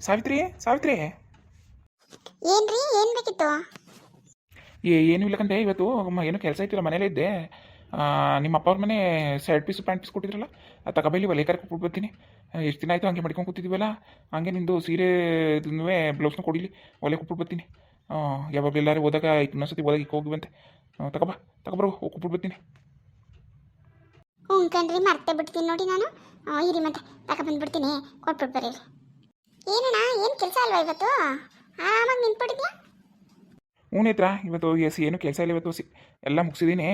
ಸಾವಿತ್ರಿ ಸಾವಿತ್ರಿ. ಏನ್ರಿ ಏನ್ ಬೇಕಿತ್ತು? ಏ ಏನು ಇಲ್ಲಕಂತೆ ಇವತ್ತು ಏನು ಏನೋ ಕೆಲಸ ಇತ್ತಿಲ್ಲ ಮನೇಲೇ ಇದ್ದೆ. ಆ, ನಿಮ್ಮ ಅಪ್ಪ ಅವ್ರ ಮನೆ ಶರ್ಟ್ ಪೀಸು ಪ್ಯಾಂಟ್ ಪೀಸ್ ಕೊಟ್ಟಿದ್ರಲ್ಲ ಅದು ತಗೊಬೈಲಿ ಒಲೆಕಾರ ಕೊಟ್ಬಿಟ್ಟು ಬರ್ತೀನಿ ಎಷ್ಟು ದಿನ ಆಯಿತು ಹಂಗೆ ಮಡ್ಕೊಂಡು ಕೂತಿದ್ದೀವಲ್ಲ ಹಂಗೆ ನಿಂದು ಸೀರೆ ಬ್ಲೌಸ್ನ ಕೊಡಿಲಿ ಒಲೆ ಕೊಟ್ಬಿಟ್ಟು ಬರ್ತೀನಿ ಯಾವಾಗಲೂ ಎಲ್ಲರೂ ಹೋದಾಗ ಇನ್ನೊಂದ್ಸತಿ ಹೋದಾಗ ಇಕ್ಕ ಹೋಗಿವಂತೆ. ತಗೊಬಾ ತಗೊಬರೋ ಕೊಟ್ಬಿಟ್ಟು ಬರ್ತೀನಿ ಹ್ಞೂ ಕಣ್ರಿ ಮರ್ತೇ ಬಿಡ್ತೀನಿ ನೋಡಿ ನಾನು. ಆ, ಇರಿ ಮತ್ತೆ ತಗೊಬಂದ್ಬಿಡ್ತೀನಿ ಕೊಟ್ಬಿಟ್ಟು ಬರೀ ಏನಣ್ಣ ಏನು ಕೆಲಸ ಅಲ್ವಾ ಇವತ್ತು? ಆರಾಮಾಗಿ ನಿಂತ್ಬಿಟ್ಟಿದ್ಯಾ? ಹ್ಞೂ ನೇತ್ರ ಇವತ್ತು ಎಸ್ ಏನು ಕೆಲಸ ಇಲ್ಲ ಇವತ್ತು ಸಿ ಎಲ್ಲ ಮುಗಿಸಿದ್ದೀನಿ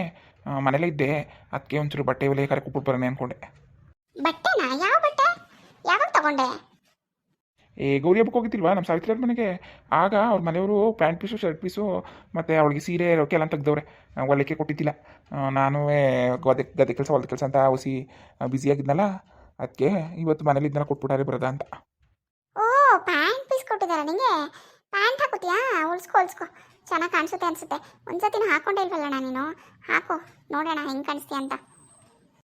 ಮನೇಲೇ ಇದ್ದೆ. ಅದಕ್ಕೆ ಒಂಚೂರು ಬಟ್ಟೆ ಒಲೆ ಕರೆ ಕೊಟ್ಬಿಟ್ಟು ಬರೋಣ ಅಂದ್ಕೊಂಡೆ ಬಟ್ಟೆನಾ? ಯಾವ ಬಟ್ಟೆ? ಯಾವಾಗ ತಗೊಂಡೆ? ಏ ಗೌರಿ ಹಬ್ಬಕ್ಕೆ ಹೋಗಿದ್ದಿಲ್ವಾ? ನಮ್ಮ ಸಾವಿತ್ರಿ ಅವ್ರ ಮನೆಗೆ. ಆಗ ಅವ್ರ ಮನೆಯವರು ಪ್ಯಾಂಟ್ ಪೀಸು ಶರ್ಟ್ ಪೀಸು ಮತ್ತು ಅವಳಿಗೆ ಸೀರೆ ರೊಕ್ಕೆ ಎಲ್ಲ ತೆಗ್ದವ್ರೆ. ಆ, ಕೊಟ್ಟಿದ್ದಿಲ್ಲ. ನಾನು ಗದೆ ಗದೆ ಕೆಲಸ ಹೊಲದ ಕೆಲಸ ಅಂತ ಹೊಸಿ ಬ್ಯುಸಿಯಾಗಿದ್ನಲ್ಲ ಅದಕ್ಕೆ ಇವತ್ತು ಮನೇಲಿ ಇದನ್ನೆಲ್ಲ ಕೊಟ್ಬಿಟ್ಟಾರೆ ಬರೋದ ಅಂತ ಓ ಪ್ಯಾಂಟ್ ಪೀಸ್ ಕೊಟ್ಟಿದ್ದಾರಾ ನಿಂಗೆ ಪ್ಯಾಂಟ್ ಹಾಕೋತಿಯಾ? ಹೊಲ್ಸ್ಕೊ ಹೊಲ್ಸ್ಕೊ ಚೆನ್ನಾಗಿ ಕಾಣಿಸುತ್ತೆ ಅನ್ಸುತ್ತೆ. ಒಂದ್ಸತಿನ ಹಾಕೊಂಡೇ ಇಲ್ವಲ್ಲಣ್ಣ ನೀನು? ಹಾಕೋ ನೋಡೋಣ ಹೆಂಗೆ ಕಾಣಿಸ್ತೀಯ ಅಂತ.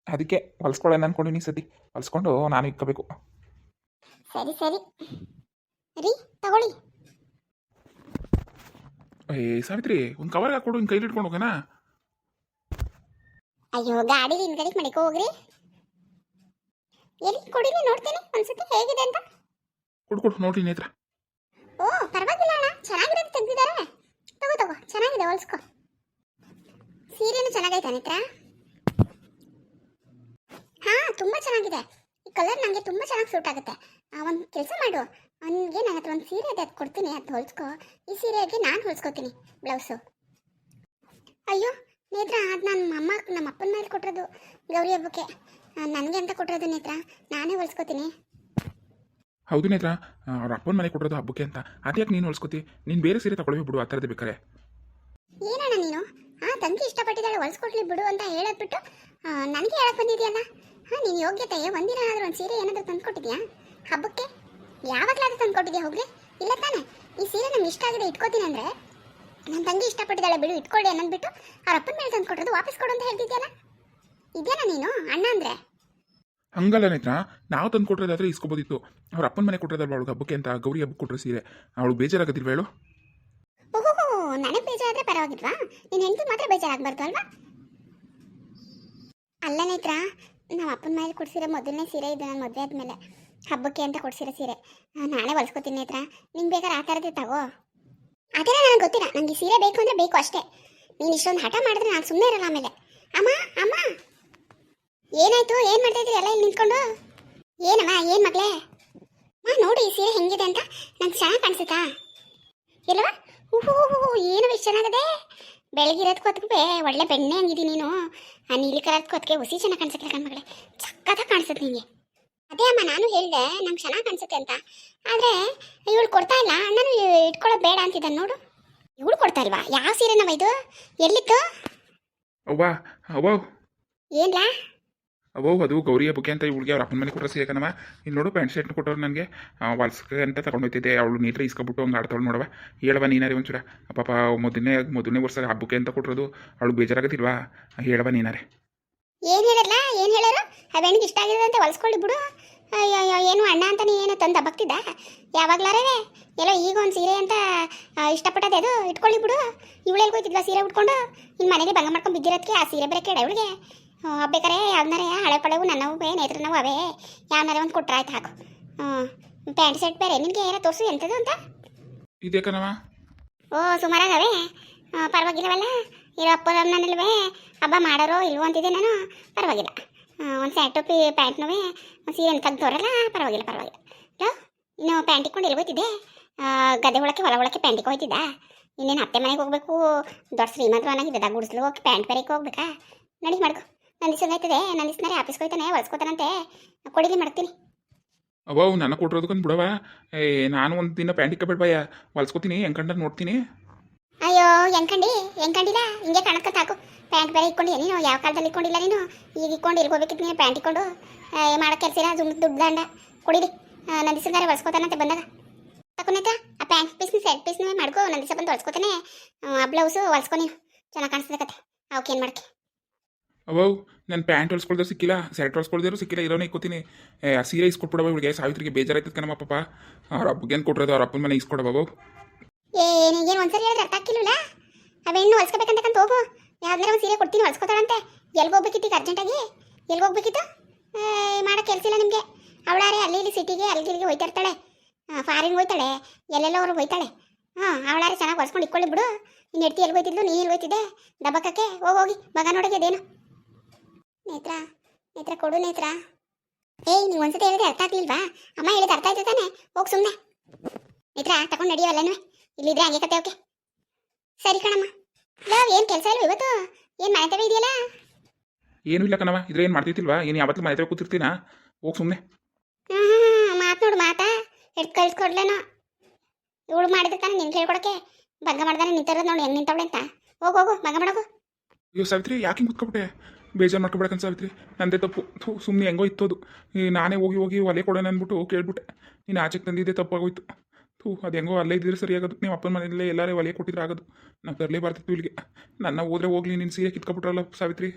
ಅದಕ್ಕೆ ಹೊಲ್ಸ್ಕೊಳ್ಳೋಣ ಅನ್ಕೊಂಡಿನಿ ಸತಿ. ಹೊಲ್ಸ್ಕೊಂಡು ನಾನು ಇಕ್ಕೋಬೇಕು. ಸರಿ ಸರಿ. ರೀ ತಗೊಳ್ಳಿ. ಏ ಸಾವಿತ್ರಿ ಒಂದು ಕವರ್ ಹಾಕೊಡು ಹಿಂಗೆ ಕೈಲಿ ಇಟ್ಕೊಂಡು ಹೋಗೋಣ ಅಯ್ಯೋ ಗಾಡೀಲಿ ಹಿಂದ್ಗಡೆಗೆ ಮಡಿಕೋ ಹೋಗ್ರಿ. ಎಲ್ಲಿ ಕೊಡಿ ನೋಡ್ತೀನಿ ಒಂದ್ಸತಿ ಹೇಗಿದೆ ಅಂತ. ಕೊಡು ಕೊಡು ನೋಡ್ರಿ ನೇತ್ರ ಓ, ಪರವಾಗಿಲ್ಲ ಅಣ್ಣ. ಚೆನ್ನಾಗಿರೋದು ತೆಗ್ದಿದ್ದಾರೆ. ತಗೋ ತಗೋ. ಚೆನ್ನಾಗಿದೆ, ಹೊಲ್ಸ್ಕೊ. ಸೀರೆನೂ ಚೆನ್ನಾಗೈತೆ ಅನಿತ್ರ ಹಾ, ತುಂಬಾ ಚೆನ್ನಾಗಿದೆ. ಈ ಕಲರ್ ನನಗೆ ತುಂಬಾ ಚೆನ್ನಾಗಿ ಸೂಟ್ ಆಗುತ್ತೆ. ಒಂದು ಕೆಲಸ ಮಾಡು. ಅವನಿಗೆ ನನ್ನ ಹತ್ರ ಒಂದು ಸೀರೆ ಇದೆ ಅದು ಕೊಡ್ತೀನಿ, ಅದು ಹೊಲ್ಸ್ಕೊ. ಈ ಸೀರೆಗೆ ನಾನು ಹೊಲ್ಸ್ಕೊತೀನಿ, ಬ್ಲೌಸು. ಅಯ್ಯೋ, ನೇತ್ರ, ಅದು ನನ್ನ ಅಮ್ಮ ನಮ್ಮ ಅಪ್ಪನ ಮೇಲೆ ಕೊಟ್ಟಿರೋದು ಗೌರಿ ಹಬ್ಬಕ್ಕೆ. ನನಗೆ ಅಂತ ಕೊಟ್ಟಿರೋದು ನೇತ್ರ. ನಾನೇ ಹೊಲ್ಸ್ಕೊತೀನಿ. ಹೌದು ನೇತ್ರ. ಅವ್ರ ಅಪ್ಪನ ಮನೆ ಕೊಟ್ಟಿರೋದು ಹಬ್ಬಕ್ಕೆ ಅಂತ. ಅದ್ಯಾಕೆ ನೀನು ಹೊಲ್ಸ್ಕೊತಿ? ನೀನು ಬೇರೆ ಸೀರೆ ತಗೊಳ್ಬೇಕು ಬಿಡು, ಆ ಥರದ್ದು ಬೇಕಾರೆ. ಏನಣ್ಣ ನೀನು? ಆ ತಂಗಿ ಇಷ್ಟಪಟ್ಟಿದ್ದಾಳೆ, ಹೊಲ್ಸ್ಕೊಡ್ಲಿ ಬಿಡು ಅಂತ ಹೇಳಿಬಿಟ್ಟು ನನಗೆ ಹೇಳಕ್ ಬಂದಿದ್ಯಲ್ಲ? ಹಾಂ, ನೀನು ಯೋಗ್ಯತೆ, ಒಂದಿನ ಆದರೂ ಒಂದು ಸೀರೆ ಏನಾದರೂ ತಂದ್ಕೊಟ್ಟಿದ್ಯಾ? ಹಬ್ಬಕ್ಕೆ? ಯಾವಾಗಲಾದ್ರೂ ತಂದ್ಕೊಟ್ಟಿದ್ಯಾ ಹೋಗ್ಲಿ? ಇಲ್ಲ ತಾನೆ, ಈ ಸೀರೆ ನಮ್ಗೆ ಇಷ್ಟ ಆಗಿದೆ, ಇಟ್ಕೋತೀನಿ ಅಂದರೆ ನನ್ನ ತಂಗಿ ಇಷ್ಟಪಟ್ಟಿದ್ದಾಳೆ ಬಿಡು ಇಟ್ಕೊಳ್ಳಿ ಅನ್ನೋದ್ಬಿಟ್ಟು ಅವ್ರ ಅಪ್ಪನ ಮೇಲೆ ತಂದ್ಕೊಟ್ಟದ್ದು ವಾಪಸ್ ಕೊಡು ಅಂತ ಹೇಳ್ತಿದ್ಯಲ್ಲ? ಇದೇನಾ ನೀನು, ಅಣ್ಣ ಅಂದ್ರೆ? ಹಂಗಲ್ಲ ನೇತ್ರ ನಾವು ತಂದು ಕೊಟ್ಟಿರೋದಾದ್ರೆ ಇಸ್ಕೋಬೋದಿತ್ತು. ಅವ್ರ ಅಪ್ಪನ ಮನೆ ಕೊಟ್ಟಿರೋದಲ್ವ ಅವಳಿಗೆ ಹಬ್ಬಕ್ಕೆ ಅಂತ ಗೌರಿ ಹಬ್ಬಕ್ಕೆ ಕೊಟ್ಟರೆ ಸೀರೆ. ಅವಳು ಬೇಜಾರಾಗತ್ತಿಲ್ವ ಹೇಳು? ಓಹೋ ನನಗೆ ಬೇಜಾರಾದ್ರೆ ಪರವಾಗಿಲ್ವಾ? ನಿನ್ನ ಹೆಂಡತಿ ಮಾತ್ರ ಬೇಜಾರಾಗಬಾರ್ದು ಅಲ್ವಾ? ಅಲ್ಲ ನೇತ್ರ ನಮ್ಮ ಅಪ್ಪನ ಮೇಲೆ ಕೊಡ್ಸಿರೋ ಮೊದಲನೇ ಸೀರೆ ಇದೆ ನನ್ನ ಮದುವೆ ಆದಮೇಲೆ. ಹಬ್ಬಕ್ಕೆ ಅಂತ ಕೊಡ್ಸಿರೋ ಸೀರೆ. ನಾಳೆ ನಾನೇ ಹೊಲ್ಸ್ಕೊತೀನಿ ನೇತ್ರ ನಿಂಗೆ ಬೇಕಾದ್ರೆ ಆ ಥರದ್ದೇ ತಗೋ. ಅದೇ ನನಗೆ ಗೊತ್ತಿಲ್ಲ. ನನಗೆ ಸೀರೆ ಬೇಕು ಅಂದರೆ ಬೇಕು ಅಷ್ಟೇ. ನೀನು ಇಷ್ಟೊಂದು ಹಠ ಮಾಡಿದ್ರೆ ನಾನು ಸುಮ್ಮನೆ ಇರಲ್ಲ ಆಮೇಲೆ. ಅಮ್ಮ ಅಮ್ಮ! ಏನಾಯ್ತು? ಏನು ಮಾಡ್ತಾ ಇದ್ರಿ? ಎಲ್ಲ ಇಲ್ಲಿ ನಿಂತ್ಕೊಂಡು? ಏನಮ್ಮ? ಏನು ಮಗಳೇ? ಮಾ ನೋಡಿ ಈ ಸೀರೆ ಹೆಂಗಿದೆ ಅಂತ. ನಂಗೆ ಚೆನ್ನಾಗಿ ಕಾಣಿಸುತ್ತಾ? ಇಲ್ವಾ? ಊಹು ಏನು ಎಷ್ಟು ಚೆನ್ನಾಗದೆ? ಬೆಳಗಿರೋದು ಕೊತ್ಗೆ ಒಳ್ಳೆ ಬೆಣ್ಣೆ ಹಂಗಿದಿ ನೀನು. ಆ ನೀಲಿ ಕಲರ್ ಕೊತ್ಗೆ ಹುಸಿ ಚೆನ್ನಾಗಿ ಕಾಣಿಸುತ್ತೆ ಕಣ್ಮಗಳೇ ಚಕ್ಕದಾಗ ಕಾಣಿಸುತ್ತೆ ನಿಮಗೆ ಅದೇ ಅಮ್ಮ ನಾನು ಹೇಳಿದೆ ನಂಗೆ ಚೆನ್ನಾಗಿ ಕಾಣಿಸುತ್ತೆ ಅಂತ. ಆದರೆ ಇವಳು ಕೊಡ್ತಾ ಇಲ್ಲ. ನಾನು ಇಟ್ಕೊಳ್ಳೋದು ಬೇಡ ಅಂತಿದ್ದಾನೆ ನೋಡು. ಇವಳು ಕೊಡ್ತಾ ಇಲ್ವಾ? ಯಾವ ಸೀರೆನವ ಇದು? ಎಲ್ಲಿತ್ತು? ಅವ್ವ ಅವ್ವ. ಏನ್ಲಾ? ಅವ್ವ ಅದು ಗೌರಿ ಹಬ್ಬಕ್ಕೆ ಅಂತ ಇವಳಿಗೆ ಅವ್ರ ಅಪ್ಪನ ಮನೆ ಕೊಟ್ಟರೆ ಸೀರೆ ಕಣವ ಇಲ್ಲಿ ನೋಡು ಪ್ಯಾಂಟ್ ಶರ್ಟ್ ಕೊಟ್ಟವ್ರು ನನಗೆ. ಹೊಲ್ಸ್ಕ ಅಂತ ತಗೊಂಡು ಹೋಗ್ತಿದ್ದೆ ಅವಳು ನೀಟ್ರೆ ಇಸ್ಕೊಬಿಟ್ಟು ಹಂಗೆ ಆಡ್ತಾಳು ನೋಡವ ಹೇಳವ ನೀನಾರಿ ಒಂಚೂರ. ಪಾಪ ಮೊದಲನೇ ಮೊದಲನೇ ವರ್ಷ ಹಬ್ಬಕ್ಕೆ ಅಂತ ಕೊಟ್ಟಿರೋದು ಅವಳು ಬೇಜಾರಾಗತ್ತಿಲ್ವಾ ಹೇಳವ ನೀನಾರೆ ಏನು ಹೇಳಲ್ಲ ಏನು ಹೇಳೋರು? ಹೆಣ್ಣಿಗೆ ಇಷ್ಟ ಆಗಿದೆ ಅಂತ ಹೊಲ್ಸ್ಕೊಳ್ಳಿ ಬಿಡು. ಏನು ಅಣ್ಣ ಅಂತ ನೀ ಏನು ತಂದ ಹಬ್ಬಕ್ತಿದ್ದ ಯಾವಾಗ್ಲಾರೇ ಎಲ್ಲೋ ಈಗ ಒಂದು ಸೀರೆ ಅಂತ ಇಷ್ಟಪಟ್ಟದೆ ಅದು? ಇಟ್ಕೊಳ್ಳಿ ಬಿಡು. ಇವಳು ಹೋಯ್ತಿದ್ವಾ ಸೀರೆ ಉಟ್ಕೊಂಡು? ಇನ್ನು ಮನೇಲಿ ಭಂಗ ಮಾಡ್ಕೊಂಡು ಬಿದ್ದಿರೋದಕ್ಕೆ ಆ ಸೀರೆ ಬೇರೆ ಕೇಳ ಇವಳಿಗೆ. ಬೇಕಾರೆ ಯಾವ್ದಾರೆ ಹಳೆ ಪಳೆವು ನನ್ನವು ಬೇ ನೇತ್ರನವು ಅವೇ ಯಾವ್ದಾರೆ ಒಂದು ಕೊಟ್ರೆ ಆಯ್ತು ಹಾಕು. ಹ್ಞೂ ಪ್ಯಾಂಟ್ ಶರ್ಟ್ ಬೇರೆ ನಿನಗೆ ಏನೋ ತೋರಿಸು ಎಂಥದ್ದು ಅಂತ? ಇದೇ ಕಣವ ಓ ಸುಮಾರಾಗವೆ. ಪರವಾಗಿಲ್ಲವಲ್ಲ ಇರೋ ಅಪ್ಪ ನನ್ನಲ್ವೇ ಹಬ್ಬ ಮಾಡೋರೋ ಇಲ್ವೋ ಅಂತಿದ್ದೆ ನಾನು ಪರವಾಗಿಲ್ಲ. ಒಂದು ಸ್ಯಾಟ್ ಟೋಪಿ ಪ್ಯಾಂಟ್ನೂ ಒಂದು ಸೀರೆ ತೆಗ್ದೋರಲ್ಲ ಪರವಾಗಿಲ್ಲ ಪರವಾಗಿಲ್ಲ. ಲೋ, ಇನ್ನು ಪ್ಯಾಂಟ್ ಇಟ್ಕೊಂಡು ಎಲ್ಲಿ ಗದ್ದೆ ಒಳಕ್ಕೆ ಹೊಲ ಒಳಕ್ಕೆ ಪ್ಯಾಂಟಿಗೆ ಹೋಯ್ತಿದ್ದ. ಇನ್ನೇನು ಅತ್ತೆ ಮನೆಗೆ ಹೋಗ್ಬೇಕು ದೊಡ್ಡ ಶ್ರೀಮಂತರು ಅನ್ನಂಗಿದ್ದ ಗುಡಿಸ್ಲು ಹೋಗಿ ಪ್ಯಾಂಟ್ ಬೇರೆಗೆ ಹೋಗ್ಬೇಕಾ? ನಡಿ ಮಾಡ್ಕೊ. ನಂದಿಸ್ ಆಯ್ತದೆ ನಂದಿಸ್ನಾರೆ ಆಫೀಸ್ಗೆ ಹೋಯ್ತಾನೆ ಹೊಲ್ಸ್ಕೊತಾನಂತೆ ಕೊಡಿಲಿ ಮಾಡ್ತೀನಿ. ಅವ್ವ ನನ್ನ ಕೊಟ್ಟಿರೋದಕ್ಕಂದು ಬಿಡವ ಏ ನಾನು ಒಂದು ದಿನ ಪ್ಯಾಂಟ್ ಇಕ್ಕಬೇಡ್ಬಯ್ಯ ಹೊಲ್ಸ್ಕೊತೀನಿ ಹೆಂಗಂಡ ನೋಡ್ತೀನಿ. ಅಯ್ಯೋ ಹೆಂಕಂಡಿ ಹೆಂಕಂಡಿಲ್ಲ ಹಿಂಗೆ ಕಣಕ್ಕೆ ಸಾಕು. ಪ್ಯಾಂಟ್ ಬೇರೆ ಇಟ್ಕೊಂಡಿದ್ಯಾ ನೀನು ಯಾವ ಕಾಲದಲ್ಲಿ ಇಕ್ಕೊಂಡಿಲ್ಲ ನೀನು? ಈಗ ಇಕ್ಕೊಂಡು ಇಲ್ಲಿ ಹೋಗ್ಬೇಕಿತ್ತು ನೀನು ಪ್ಯಾಂಟ್ ಇಟ್ಕೊಂಡು? ಮಾಡೋ ಕೆಲಸ ಇಲ್ಲ ಸುಮ್ಮನೆ ದುಡ್ಡು ದಂಡ. ಕೊಡಿರಿ ನಂದಿಸಿದಾರೆ ಹೊಲ್ಸ್ಕೊತಾನಂತೆ ಬಂದಾಗ. ತಕೊಂಡೈತಾ ಆ ಪ್ಯಾಂಟ್ ಪೀಸ್ನ ಸೆಟ್ ಪೀಸ್ನ ಮಾಡ್ಕೊ ದಿವಸ ಬಂದು ಹೊಲ್ಸ್ಕೊತಾನೆ ಆ ಬ್ಲೌಸು ಹೊಲ್ಸ್ಕೊ ನೀನು. ಚೆನ್ನಾಗಿ ಕಾಣಿಸ್ತದೆ ಕತೆ. ಏನು ಮಾಡ್ಕೆ ಅವವು ನನ್ನ ಪ್ಯಾಂಟ್ ಹೊಲ್ಸ್ಕೊಳ್ದ್ರು ಸಿಕ್ಕಿಲ್ಲ ಶರ್ಟ್ ಹೊಲ್ಸ್ಕೊಳ್ದಿರೋ ಸಿಕ್ಕಿಲ್ಲ, ಇರೋನೇ ಇಕ್ಕೋತೀನಿ. ಆ ಸೀರೆ ಇಸ್ಕೊಟ್ಬಿಡವ ಇವಳಿಗೆ, ಸಾವಿತ್ರಿಗೆ ಬೇಜಾರಾಯ್ತದ ಕಣಮ್ಮ ಪಾಪ. ಅವ್ರ ಏನು ಕೊಟ್ರದು, ಅವ್ರ ಅಪ್ಪನ ಮನೆ ಇಸ್ಕೊಡಬವು ಏ ಏನು ಒಂದ್ಸರಿ ಹೇಳಿದ್ರೆ ಅರ್ಥ ಆಗ್ತಿಲ್ವಲ್ಲ ಅವ ಹೆಣ್ಣು ಹೊಲ್ಸ್ಕೋಬೇಕಂತ ಹೋಗು. ಯಾವ್ದಾರ ಒಂದು ಸೀರೆ ಕೊಡ್ತೀನಿ, ಹೊಲ್ಸ್ಕೊತಾಳಂತೆ. ಎಲ್ಲಿ ಹೋಗ್ಬೇಕಿತ್ತು ಈಗ ಅರ್ಜೆಂಟಾಗಿ? ಎಲ್ಗೆ ಹೋಗ್ಬೇಕಿತ್ತು? ಮಾಡೋ ಕೆಲಸ ಇಲ್ಲ ನಿಮಗೆ. ಅವಳಾರೆ, ಅಲ್ಲಿ ಇಲ್ಲಿ ಸಿಟಿಗೆ ಅಲ್ಲಿಗೆ ಇಲ್ಲಿಗೆ ಇರ್ತಾಳೆ ಫಾರಿನ್ ಹೋಯ್ತಾಳೆ. ಎಲ್ಲೆಲ್ಲೋ ಅವ್ರಿಗೆ ಹೋಯ್ತಾಳೆ. ಹಾಂ, ಅವಳಾರೆ ಚೆನ್ನಾಗಿ ಹೊಲ್ಸ್ಕೊಂಡು ಇಟ್ಕೊಳ್ಳಿ ಬಿಡು. ನೀನು ಹೆಡ್ತಿ ಎಲ್ಲಿ ಹೋಯ್ತಿದ್ಲು, ನೀ ಎಲ್ಲಿ ಹೋಯ್ತಿದ್ದೆ? ದಬ್ಬಕ್ಕಕ್ಕೆ ಹೋಗಿ ಹೋಗಿ, ಮಗ ನೋಡೋಕೆ ಅದೇನು? ನೇತ್ರ ನೇತ್ರ ಕೊಡು ನೇತ್ರ. ಏಯ್ ನೀವು ಒಂದ್ಸತಿ ಹೇಳಿದ್ರೆ ಅರ್ಥ ಆಗ್ಲಿಲ್ವಾ? ಅಮ್ಮ ಹೇಳಿದ ಅರ್ಥ ಆಯ್ತು ತಾನೆ? ಹೋಗಿ ಸುಮ್ಮನೆ ನೇತ್ರ ತಗೊಂಡು ನಡೆಯಲ್ಲನ ಇಲ್ಲಿದ್ರೆ ಹಂಗೆ ಕತೆ ಓಕೆ? ಸರಿ ಕಣಮ್ಮ. ಲವ್ ಏನು ಕೆಲಸ ಇಲ್ಲ ಇವತ್ತು? ಏನು ಮಾಡ್ತೇವೆ ಇದೆಯಲ್ಲ? ಏನು ಇಲ್ಲ ಕಣವ ಇದ್ರೆ ಏನು ಮಾಡ್ತಿತ್ತಿಲ್ವಾ ಏನು ಯಾವತ್ತೂ ಮನೆ ಕೂತಿರ್ತೀನಾ? ಹೋಗಿ ಸುಮ್ಮನೆ ಮಾತು ನೋಡು ಮಾತಾ. ಹಿಡ್ದು ಕಳ್ಸ್ಕೊಡ್ಲೇನ. ಇವಳು ಮಾಡಿದ್ರೆ ತಾನೆ ನಿನ್ಗೆ ಹೇಳ್ಕೊಡಕ್ಕೆ? ಭಂಗ ಮಾಡ್ದಾನೆ ನಿಂತರ ನೋಡಿ ಹೆಂಗ್ ನಿಂತವಳೆ ಅಂತ. ಹೋಗು ಹೋಗು ಭಂಗ ಮಾಡೋಗು. ಅಯ್ಯೋ ಸಾವಿತ್ರಿ ಯಾಕೆ ಕೂತ್ಕೊಬಿಟ್ಟೆ? ಬೇಜಾರು ಮಾಡ್ಕೊಬೇಕಂತ ಸಾವಿತ್ರಿ ನಂದೇ ತಪ್ಪು. ಥೂ ಸುಮ್ಮನೆ ಹೆಂಗೋ ಇತ್ತೋದು. ಈ ನಾನೇ ಹೋಗಿ ಹೋಗಿ ಒಲೆ ಕೊಡೋಣ ಅಂದ್ಬಿಟ್ಟು ಕೇಳ್ಬಿಟ್ಟೆ. ನೀನು ಆಚೆಗೆ ತಂದಿದ್ದೆ ತಪ್ಪಾಗೋಯ್ತು. ಥೂ, ಅದು ಹೆಂಗೋ ಅಲ್ಲೇ ಇದ್ದಿದ್ರೆ ಸರಿಯಾಗೋದು ನೀವು ಅಪ್ಪನ ಮನೆಯಲ್ಲೇ ಎಲ್ಲರೇ ಒಲೆ ಕೊಟ್ಟಿದ್ರೆ ಆಗೋದು. ನಾವು ತರಲೇ ಬರ್ತಿತ್ತು ಇಲ್ಲಿಗೆ. ನನ್ನ ಹೋದ್ರೆ ಹೋಗ್ಲಿ ನಿನ್ನ ಸೀರೆ ಕಿತ್ಕೊಬಿಟ್ರಲ್ಲ ಸಾವಿತ್ರಿ.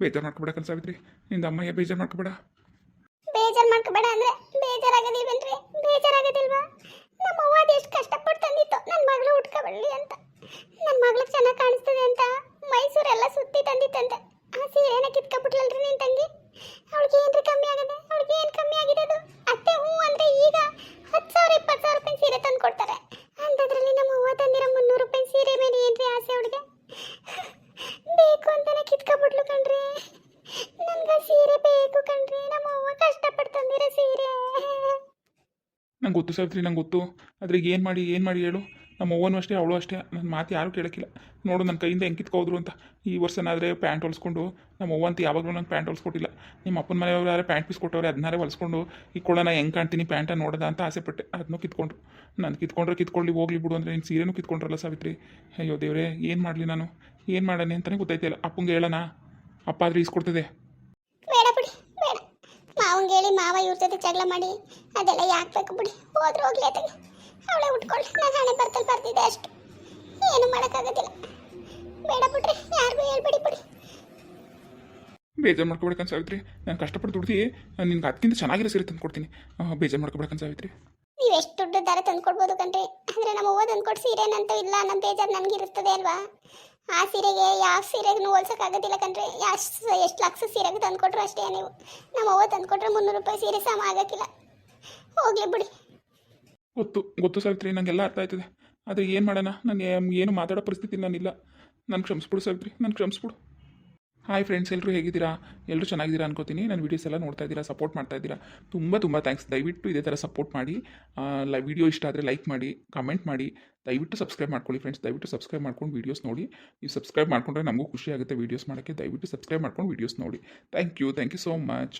ಬೇಜಾರು ಮಾಡ್ಕೊಬೇಡ ಸಾವಿತ್ರಿ ನಿಂದ ಅಮ್ಮಯ್ಯ ಬೇಜಾರು ಮಾಡ್ಕೊಬೇಡ. ಬೇಜಾರು ಮಾಡ್ಕೊಬೇಡ ಅಂದ್ರೆ ಬೇಜಾರಾಗೋದಿಲ್ವೇನ್ರಿ ಬೇಜಾರಾಗೋದಿಲ್ವಾ? ನಮ್ಮ ಕಷ್ಟಪಟ್ಟು ತಂದಿತ್ತು. ನನ್ನ ಮಗಳು ಅಂತ. ನನ್ನ ಚೆನ್ನಾಗಿ ಕಾಣಿಸ್ತದೆ ಅಂತ ಮೈಸೂರೆಲ್ಲ ಸುತ್ತಿ ತಂದಿತ್ತಂತೆ. ಆ ಸೀರೆನ ಕಿತ್ಕೊಂಡ್ಬಿಟ್ಲಲ್ರಿ ನಿನ್ ತಂಗಿ? ಅವಳಿಗೆ ಏನ್ರಿ ಕಮ್ಮಿ ಆಗದೆ? ಅವಳಿಗೆ ಏನು ಕಮ್ಮಿ ಆಗಿದೆ ಅದು? ಅತ್ತೆ ಹ್ಞೂ ಅಂದ್ರೆ ಈಗ ಹತ್ತು ಸಾವಿರ, ಇಪ್ಪತ್ತು ಸಾವಿರ ರೂಪಾಯಿ ಸೀರೆ ತಂದು ಕೊಡ್ತಾರೆ. ಅಂಥದ್ರಲ್ಲಿ ನಮ್ಮ ಅವ್ವ ತಂದಿರೋ ಮುನ್ನೂರು ರೂಪಾಯಿ ಸೀರೆ ಮೇಲೆ ಏನ್ರಿ ಆಸೆ ಅವಳಿಗೆ? ಬೇಕು ಅಂತಾನೆ ಕಿತ್ಕೊಂಡ್ಬಿಟ್ಲು ಕಣ್ರಿ. ನನ್ಗೆ ಸೀರೆ ಬೇಕು ಕಣ್ರಿ. ನಮ್ಮ ಅವ್ವ ಕಷ್ಟಪಟ್ಟು ತಂದಿರೋ ಸೀರೆ. ನಂಗೆ ಗೊತ್ತು ಸಾವಿತ್ರಿ ನಂಗೆ ಗೊತ್ತು. ಅದ್ರಿಗೆ ಏನು ಮಾಡಿ ಏನು ಮಾಡಿ ಹೇಳು? ನಮ್ಮ ಅವ್ವನೂ ಅಷ್ಟೇ, ಅವಳು ಅಷ್ಟೇ. ನನ್ನ ಮಾತು ಯಾರೂ ಕೇಳೋಕ್ಕಿಲ್ಲ. ನೋಡು ನನ್ನ ಕೈಯಿಂದ ಹೆಂಗೆ ಕಿತ್ಕೋದ್ರು ಅಂತ. ಈ ವರ್ಷನಾದರೆ ಪ್ಯಾಂಟ್ ಹೊಲಿಸ್ಕೊಂಡು, ನಮ್ಮ ಅವ್ವ ಯಾವಾಗಲೂ ನಂಗೆ ಪ್ಯಾಂಟ್ ಹೊಲಿಸ್ಕೊಟ್ಟಿಲ್ಲ. ನಿಮ್ಮ ಅಪ್ಪನ ಮನೆಯವ್ರು ಯಾರು ಪ್ಯಾಂಟ್ ಪೀಸ್ ಕೊಟ್ಟವ್ರೆ ಅದನ್ನಾರೇ ಹೊಲ್ಸ್ಕೊಂಡು ಕೊಡೋಣ ಹೆಂಗೆ ಕಾಣ್ತೀನಿ ಪ್ಯಾಂಟ ನೋಡೋದ ಅಂತ ಆಸೆಪಟ್ಟೆ. ಅದನ್ನೂ ಕಿತ್ಕೊಂಡ್ರು. ನಾನು ಕಿತ್ಕೊಂಡ್ರೆ ಕಿತ್ಕೊಳ್ಳಿ, ಹೋಗ್ಲಿ ಬಿಡು ಅಂದರೆ ನಿನ್ನ ಸೀರೆನೂ ಕಿತ್ಕೊಂಡ್ರಲ್ಲ ಸಾವಿತ್ರಿ. ಅಯ್ಯೋ ದೇವ್ರೆ, ಏನು ಮಾಡಲಿ ನಾನು? ಏನು ಮಾಡೋಣ ಅಂತಲೇ ಗೊತ್ತಾಯ್ತಿಲ್ಲ ಅಪ್ಪಂಗೆ ಹೇಳೋಣ. ಅಪ್ಪ ಆದ್ರೆ ಈಸ್ಕೊಡ್ತದೆ ಮಾವಂಗೆ ಹೇಳಿ ಮಾವ ಇವ್ರ ಜೊತೆ ಜಗಳ ಮಾಡಿ, ಅದೆಲ್ಲ ಯಾಕೆ ಬೇಕು ಬಿಡಿ. ಹೋದ್ರೆ ಹೋಗ್ಲಿ ಅತ್ತಗೆ ಅವಳೇ ಉಟ್ಕೊಳ್ಳಿ ನಾನು ಹಣೆ ಬರ್ತಲ್ಲಿ ಬರ್ತಿದ್ದೆ ಅಷ್ಟು. ಏನು ಮಾಡೋಕ್ಕಾಗೋದಿಲ್ಲ. ಬೇಡ ಬಿಡ್ರಿ ಯಾರಿಗೂ ಹೇಳ್ಬೇಡಿ ಬಿಡಿ ಬೇಜಾರು ಮಾಡ್ಕೊಬೇಕಂತ ಸಾವಿತ್ರಿ. ನಾನು ಕಷ್ಟಪಟ್ಟು ದುಡ್ದು ನಿನ್ಗೆ ಅದಕ್ಕಿಂತ ಚೆನ್ನಾಗಿರೋ ಸೀರೆ ತಂದು ಕೊಡ್ತೀನಿ ಬೇಜಾರು ಮಾಡ್ಕೊಬೇಕಂತ ಸಾವಿತ್ರಿ. ನೀವು ಎಷ್ಟು ದುಡ್ಡು ದಾರ ತಂದು ಕೊಡ್ಬೋದು ಕಣ್ರಿ. ಅಂದರೆ ನಮ್ಮ ಅವ್ವ ತಂದು ಕೊಟ್ಟು ಸೀರೆ ಇಲ್ಲ ನಮ್ಮ ಬೇಜಾರು ನನಗೆ ಇರುತ್ತದೆ ಅಲ್ವಾ? ಆ ಸೀರೆಗೆ ಯಾವ ಸೀರೆಗೂ ಹೋಲ್ಸೋಕ್ಕಾಗೋದಿಲ್ಲ ಕಣ್ರಿ. ಎಷ್ಟು ಎಷ್ಟು ಲಕ್ಷ ಸೀರೆಗೆ ತಂದು ಕೊಟ್ಟರು ಅಷ್ಟೇ ನೀವು. ನಮ್ಮ ಅವ್ವ ತಂದು ಕೊಟ್ಟರೆ ಮುನ್ನೂರು ರೂಪಾಯಿ ಸೀರೆ ಸಮ ಆಗೋಕ್ಕಿಲ್ಲ. ಹೋಗಲಿ ಬಿಡಿ. ಗೊತ್ತು ಗೊತ್ತು ಸಾವಿತ್ರಿ ನನಗೆಲ್ಲ ಅರ್ಥ ಆಯ್ತದೆ. ಆದರೆ ಏನು ಮಾಡೋಣ? ನಾನು ಏನು ಮಾತಾಡೋ ಪರಿಸ್ಥಿತಿ ನಾನಿಲ್ಲ ನಾನು ಕ್ಷಮಿಸ್ಬಿಡು ಸಾವಿತ್ರಿ, ನಾನು ಕ್ಷಮಿಸ್ಬಿಡು. ಹಾಯ್ ಫ್ರೆಂಡ್ಸ್ ಎಲ್ಲರೂ ಹೇಗಿದ್ದೀರಾ? ಎಲ್ಲರೂ ಚೆನ್ನಾಗಿದ್ದೀರಾ ಅನ್ಕೋತೀನಿ. ನನ್ನ ವೀಡಿಯೋಸ್ ಎಲ್ಲ ನೋಡ್ತಾ ಇದ್ದೀರಾ ಸಪೋರ್ಟ್ ಮಾಡ್ತಾ ಇದ್ದೀರಾ? ತುಂಬ ತುಂಬ ಥ್ಯಾಂಕ್ಸ್ ದಯವಿಟ್ಟು ಇದೇ ಥರ ಸಪೋರ್ಟ್ ಮಾಡಿ. ವಿಡಿಯೋ ಇಷ್ಟ ಆದರೆ ಲೈಕ್ ಮಾಡಿ ಕಮೆಂಟ್ ಮಾಡಿ. ದಯವಿಟ್ಟು ಸಬ್ಸ್ಕ್ರೈಬ್ ಮಾಡ್ಕೊಳ್ಳಿ ಫ್ರೆಂಡ್ಸ್ ದಯವಿಟ್ಟು ಸಬ್ಸ್ಕ್ರೈಬ್ ಮಾಡ್ಕೊಂಡು ವೀಡಿಯೋಸ್ ನೋಡಿ. ನೀವು ಸಬ್ಸ್ಕ್ರೈಬ್ ಮಾಡ್ಕೊಂಡ್ರೆ ನಮಗೂ ಖುಷಿ ಆಗುತ್ತೆ ವೀಡಿಯೋಸ್ ಮಾಡೋಕ್ಕೆ. ದಯವಿಟ್ಟು ಸಬ್ಸ್ಕ್ರೈಬ್ ಮಾಡ್ಕೊಂಡು ವೀಡಿಯೋಸ್ ನೋಡಿ. Thank you thank you so much